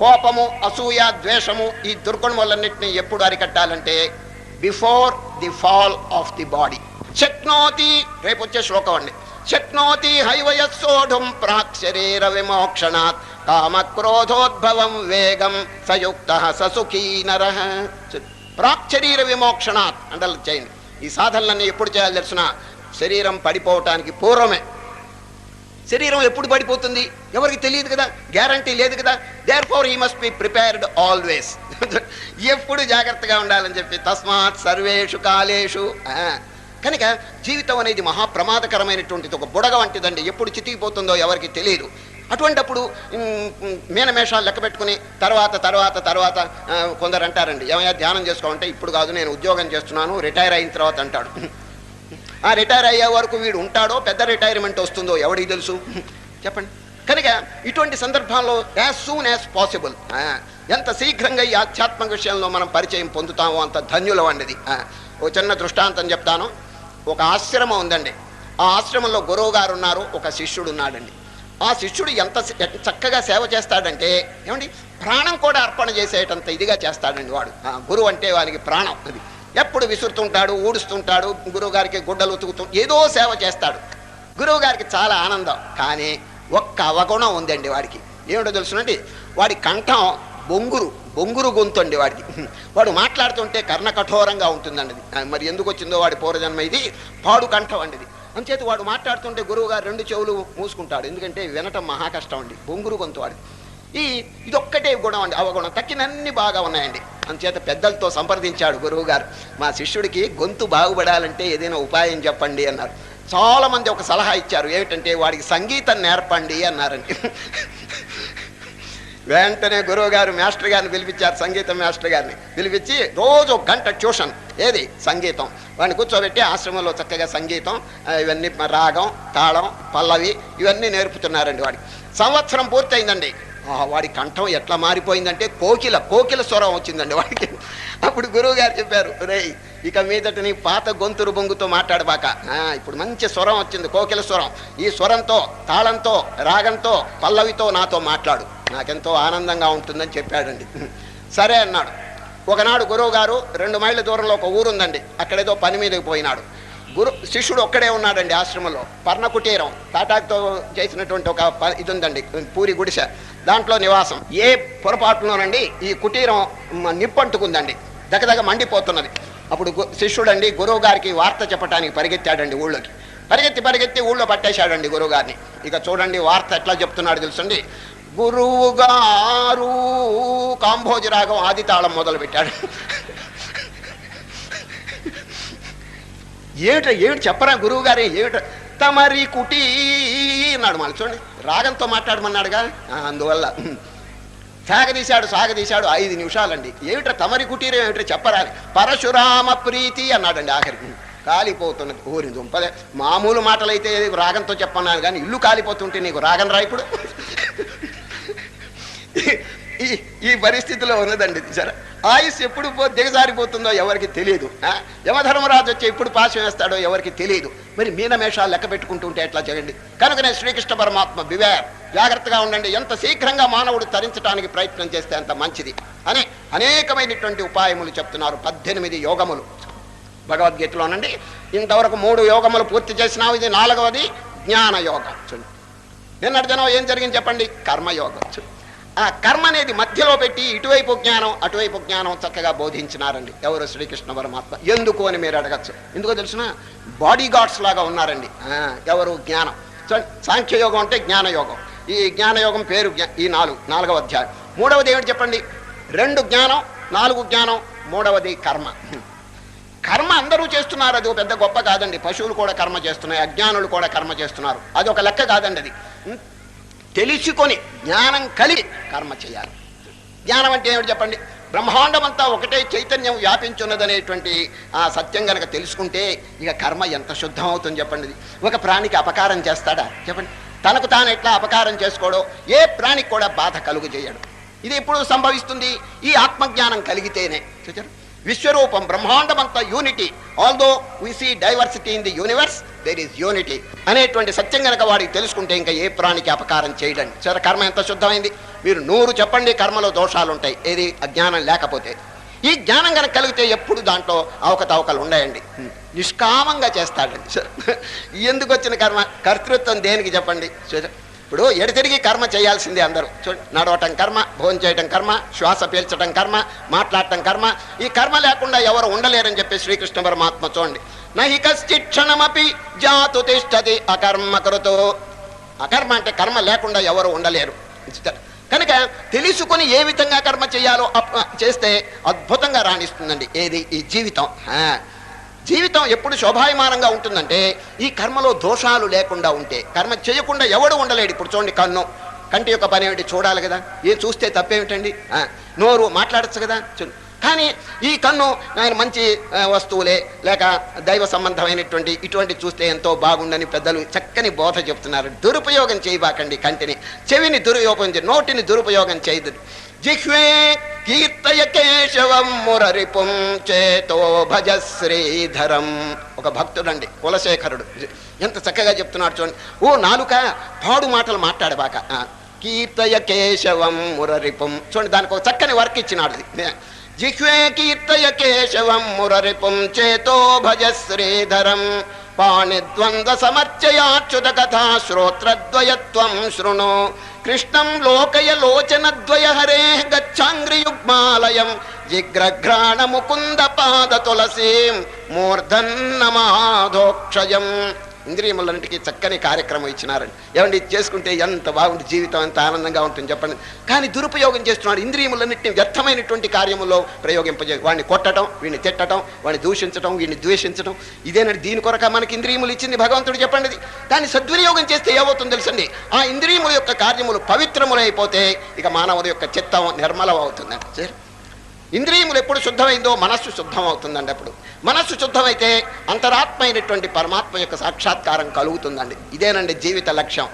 కోపము అసూయ ద్వేషము ఈ దుర్గుణములన్నింటినీ ఎప్పుడు అరికట్టాలంటే before the fall of the body. శక్నోతి రేపు వచ్చే శ్లోకం అండి. శక్నోతి హైవయస్సోఢుం ప్రాక్ శరీర విమోక్షణాత్ కామక్రోధోద్భవం వేగం సయుక్త ససుఖీ నర. ప్రాక్ శరీర విమోక్షణాత్ అంటే చేయండి. ఈ సాధనలన్నీ ఎప్పుడు చేయాలి తెలిసిన? శరీరం పడిపోవటానికి పూర్వమే. శరీరం ఎప్పుడు పడిపోతుంది? ఎవరికి తెలియదు కదా? గ్యారంటీ లేదు కదా? Therefore he must be prepared always ఎప్పుడు జాగ్రత్తగా ఉండాలని చెప్పి తస్మాత్ సర్వేషు కాలేషు. కనుక జీవితం అనేది మహాప్రమాదకరమైనటువంటిది. ఒక బుడగ వంటిదండి. ఎప్పుడు చితికిపోతుందో ఎవరికి తెలియదు. అటువంటప్పుడు మీనమేషాలు లెక్క పెట్టుకుని తర్వాత తర్వాత తర్వాత కొందరు అంటారండి ఏమైనా ధ్యానం చేసుకోమంటే ఇప్పుడు కాదు నేను ఉద్యోగం చేస్తున్నాను రిటైర్ అయిన తర్వాత అంటాడు. ఆ రిటైర్ అయ్యే వరకు వీడు ఉంటాడో పెద్ద రిటైర్మెంట్ వస్తుందో ఎవడికి తెలుసు? చెప్పండి. కనుక ఇటువంటి సందర్భాల్లో యాజ్ సూన్ యాజ్ పాసిబుల్ ఎంత శీఘ్రంగా ఈ ఆధ్యాత్మిక విషయంలో మనం పరిచయం పొందుతామో అంత ధన్యులం అండి ఓ చిన్న దృష్టాంతం చెప్తాను. ఒక ఆశ్రమం ఉందండి. ఆ ఆశ్రమంలో గురువు గారు ఉన్నారు ఒక శిష్యుడు ఉన్నాడండి ఆ శిష్యుడు ఎంత చక్కగా సేవ చేస్తాడంటే ఏమండి? ప్రాణం కూడా అర్పణ చేసేటంత ఇదిగా చేస్తాడండి వాడు. ఆ గురువు అంటే వానికి ప్రాణం అది. ఎప్పుడు విసురుతుంటాడు ఊడుస్తుంటాడు గురువు గారికి గుడ్డలు ఉతుకుతూ ఏదో సేవ చేస్తాడు. గురువు గారికి చాలా ఆనందం. కానీ ఒక్క అవగుణం ఉందండి వాడికి. ఏమిటో తెలుసునండి? వాడి కంఠం బొంగురు బొంగురు గొంతు అండి వాడికి. వాడు మాట్లాడుతుంటే కర్ణ కఠోరంగా ఉంటుందండి. మరి ఎందుకు వచ్చిందో వాడి పూర్వజన్మ ఇది పాడు కంఠం అండిది అంచేత వాడు మాట్లాడుతుంటే గురువు గారు రెండు చెవులు మూసుకుంటాడు. ఎందుకంటే వినటం మహా కష్టం అండి. బొంగురు గొంతు వాడిది. ఈ ఇదొక్కటే గుణం అండి. అవగుణం తక్కినన్ని బాగా ఉన్నాయండి. అందుచేత పెద్దలతో సంప్రదించాడు గురువు గారు మా శిష్యుడికి గొంతు బాగుపడాలంటే ఏదైనా ఉపాయం చెప్పండి అన్నారు. చాలా మంది ఒక సలహా ఇచ్చారు. ఏమిటంటే వాడికి సంగీతం నేర్పండి అన్నారండి. వెంటనే గురువు గారు మాస్టర్ గారిని పిలిపించారు సంగీతం మాస్టర్ గారిని. పిలిపించి రోజు ఒక గంట ట్యూషన్. ఏది? సంగీతం. వాడిని కూర్చోబెట్టి ఆశ్రమంలో చక్కగా సంగీతం ఇవన్నీ రాగం తాళం పల్లవి ఇవన్నీ నేర్పుతున్నారండి వాడికి సంవత్సరం పూర్తయిందండి. వాడి కంఠం ఎట్లా మారిపోయిందంటే కోకిల కోకిల స్వరం వచ్చిందండి వాడికి. అప్పుడు గురువు గారు చెప్పారు రేయ్ ఇక మీదట నీ పాత గొంతురు బొంగుతో మాట్లాడబాక. ఇప్పుడు మంచి స్వరం వచ్చింది కోకిల స్వరం. ఈ స్వరంతో తాళంతో రాగంతో పల్లవితో నాతో మాట్లాడు. నాకెంతో ఆనందంగా ఉంటుందని చెప్పాడండి. సరే అన్నాడు. ఒకనాడు గురువు గారు రెండు మైళ్ళ దూరంలో ఒక ఊరుందండి. అక్కడేదో పని మీదకి పోయినాడు. గురు శిష్యుడు ఒక్కడే ఉన్నాడండి ఆశ్రమంలో పర్ణకుటీరం. తాటాకుతో చేసినటువంటి ఒక ప- ఇది ఉందండి పూరి గుడిసె. దాంట్లో నివాసం. ఏ పొరపాటులోనండి ఈ కుటీరం నిప్పంటుకుందండి. దగదగ మండిపోతున్నది. అప్పుడు శిష్యుడండి గురువు గారికి వార్త చెప్పడానికి పరిగెత్తాడండి ఊళ్ళోకి. పరిగెత్తి పరిగెత్తి ఊళ్ళో పట్టేశాడండి గురువు గారిని ఇక చూడండి వార్త ఎట్లా చెప్తున్నాడు తెలుసండి? గురువు గారు కాంభోజి రాగం ఏమిట ఏమిటి చెప్పరా గురువు గారే ఏమిట తమరి కుటీ అన్నాడు మళ్ళీ చూడండి రాగంతో మాట్లాడమన్నాడుగా. అందువల్ల సాగదీశాడు సాగదీశాడు ఐదు నిమిషాలండి. ఏమిట్రా తమరి కుటీరం ఏమిట్రా చెప్పరా పరశురామ ప్రీతి అన్నాడండి ఆఖరికి. కాలిపోతున్నది. ఊరి దుంపదే మామూలు మాటలైతే రాగంతో చెప్పన్నాను కానీ ఇల్లు కాలిపోతుంటే నీకు రాగం రా ఇప్పుడు? ఈ ఈ పరిస్థితిలో ఉన్నదండి సరే. ఆయుస్ ఎప్పుడు పో దిగజారిపోతుందో ఎవరికి తెలియదు. యమధర్మరాజు వచ్చి ఎప్పుడు పాశం వేస్తాడో ఎవరికి తెలియదు. మరి మీనమేషాలు లెక్క పెట్టుకుంటుంటే ఎట్లా చేయండి? కనుకనే శ్రీకృష్ణ పరమాత్మ బివేర్ జాగ్రత్తగా ఉండండి. ఎంత శీఘ్రంగా మానవుడు తరించడానికి ప్రయత్నం చేస్తే అంత మంచిది అని అనేకమైనటువంటి ఉపాయములు చెప్తున్నారు. పద్దెనిమిది యోగములు. భగవద్గీతలోనండి ఇంతవరకు మూడు యోగములు పూర్తి చేసినావు. ఇది నాలుగవది జ్ఞాన యోగం చూడండి. నిన్నటి జనం ఏం జరిగింది చెప్పండి? కర్మయోగం. చూ- ఆ కర్మ అనేది మధ్యలో పెట్టి ఇటువైపు జ్ఞానం అటువైపు జ్ఞానం చక్కగా బోధించినారండి. ఎవరు శ్రీకృష్ణ పరమాత్మ? ఎందుకు అని మీరు అడగచ్చు. ఎందుకో తెలిసిన? బాడీ గార్డ్స్ లాగా ఉన్నారండి. ఆ, ఎవరు? జ్ఞానం. సాంఖ్యయోగం అంటే జ్ఞానయోగం. ఈ జ్ఞానయోగం పేరు ఈ నాలుగు నాలుగవ అధ్యాయం. మూడవది ఏమిటి చెప్పండి? రెండు జ్ఞానం నాలుగు జ్ఞానం మూడవది కర్మ. కర్మ అందరూ చేస్తున్నారు. అది పెద్ద గొప్ప కాదండి. పశువులు కూడా కర్మ చేస్తున్నాయి అజ్ఞానులు కూడా కర్మ చేస్తున్నారు. అది ఒక లెక్క కాదండి అది. తెలుసుకొని జ్ఞానం కలిగి కర్మ చేయాలి. జ్ఞానం అంటే ఏమిటి చెప్పండి? బ్రహ్మాండం అంతా ఒకటే చైతన్యం వ్యాపించున్నదనేటువంటి ఆ సత్యం గనక తెలుసుకుంటే ఇక కర్మ ఎంత శుద్ధం అవుతుంది చెప్పండి. ఇది. ఒక ప్రాణికి అపకారం చేస్తాడా? చెప్పండి. తనకు తాను ఎట్లా అపకారం చేసుకోడో ఏ ప్రాణికి కూడా బాధ కలుగు చేయడు. ఇది ఎప్పుడు సంభవిస్తుంది? ఈ ఆత్మజ్ఞానం కలిగితేనే. చూచారు విశ్వరూపం బ్రహ్మాండమంతా unity although we see diversity in the universe there is unity అనేటువంటి సత్యం కనుక వాడికి తెలుసుకుంటే ఇంకా ఏ ప్రాణికి అపకారం చేయడండి. సరే కర్మ ఎంత శుద్ధమైంది? మీరు నూరు చెప్పండి కర్మలో దోషాలు ఉంటాయి ఏది? అజ్ఞానం లేకపోతే. ఈ జ్ఞానం కనుక కలిగితే ఎప్పుడు దాంట్లో అవకతవకలు ఉన్నాయండి? నిష్కామంగా చేస్తాడండి. ఎందుకు వచ్చిన కర్మ? కర్తృత్వం దేనికి చెప్పండి? ఇప్పుడు ఎడతిరిగి కర్మ చేయాల్సిందే అందరూ. చూడండి నడవటం కర్మ భోజనం చేయటం కర్మ శ్వాస పీల్చడం కర్మ మాట్లాడటం కర్మ. ఈ కర్మ లేకుండా ఎవరు ఉండలేరని చెప్పి శ్రీకృష్ణ పరమాత్మ చూడండి. నహి కశ్చిక్షణమపి జాతు తిష్టది అకర్మ కృతో అకర్మ అంటే కర్మ లేకుండా ఎవరు ఉండలేరు. కనుక తెలుసుకుని ఏ విధంగా కర్మ చేయాలో చేస్తే అద్భుతంగా రాణిస్తుందండి. ఏది? ఈ జీవితం. జీవితం ఎప్పుడు శోభాయమానంగా ఉంటుందంటే ఈ కర్మలో దోషాలు లేకుండా ఉంటే. కర్మ చేయకుండా ఎవడు ఉండలేడు ఇప్పుడు చూడండి కన్ను. కంటి యొక్క పని ఏమిటి చూడాలి కదా? ఏం చూస్తే తప్పేమిటండి? నోరు మాట్లాడచ్చు కదా? చూ- కానీ ఈ కన్ను ఆయన మంచి వస్తువులే లేక దైవ సంబంధమైనటువంటి ఇటువంటి చూస్తే ఎంతో బాగుండని పెద్దలు చక్కని బోధ చెప్తున్నారు. దురుపయోగం చేయబాకండి కంటిని. చెవిని దురుపయోగం నోటిని దురుపయోగం చేయదు. జిహ్వే కీర్తయ కేశవం మురరిపుం చేతో భజ శ్రీధరం ఒక భక్తుడండి కులశేఖరుడు. ఎంత చక్కగా చెప్తున్నాడు చూడండి. ఓ నాలుక పాడు మాటలు మాట్లాడబాక. ఆ, కీర్తయ కేశవం మురరిపుం. చూడండి దానికి ఒక చక్కని వర్క్ ఇచ్చినాడు జిహ్వే కీర్తయ కేశవం మురరిపుం చేతో భజ శ్రీధరం పాణిద్వంద్వ సమర్చయాచ్యుత కథా శ్రోత్రద్వయత్వం శృణు. కృష్ణం లోకయ లోచనద్వయ హరే గచ్చాంగ్రియుగ్మాలయం జిగ్రఘ్రాణ ముకుంద పాద తులసీం. మూర్ధన్నమాధోక్షయం ఇంద్రియములన్నిటికీ చక్కని కార్యక్రమం ఇచ్చినారండి ఏమండి చేసుకుంటే ఎంత బాగుంటుంది జీవితం ఎంత ఆనందంగా ఉంటుంది చెప్పండి. కానీ దురుపయోగం చేస్తున్నాడు ఇంద్రియములన్నింటిని వ్యర్థమైనటువంటి కార్యములో ప్రయోగింపజే వాడిని కొట్టడం వీడిని తిట్టడం వాడిని దూషించడం వీడిని ద్వేషించడం ఇదేనండి దీని కొరక మనకి ఇంద్రియములు ఇచ్చింది భగవంతుడు చెప్పండి దాన్ని సద్వినియోగం చేస్తే ఏమవుతుంది తెలుసండి? ఆ ఇంద్రియముల యొక్క కార్యములు పవిత్రములైపోతే ఇక మానవుల యొక్క చిత్తం నిర్మలం అవుతుందండి సరే ఇంద్రియములు ఎప్పుడు శుద్ధమైందో మనస్సు శుద్ధం అవుతుందండి అప్పుడు. మనస్సు శుద్ధమైతే అంతరాత్మ అయినటువంటి పరమాత్మ యొక్క సాక్షాత్కారం కలుగుతుందండి. ఇదేనండి జీవిత లక్ష్యం.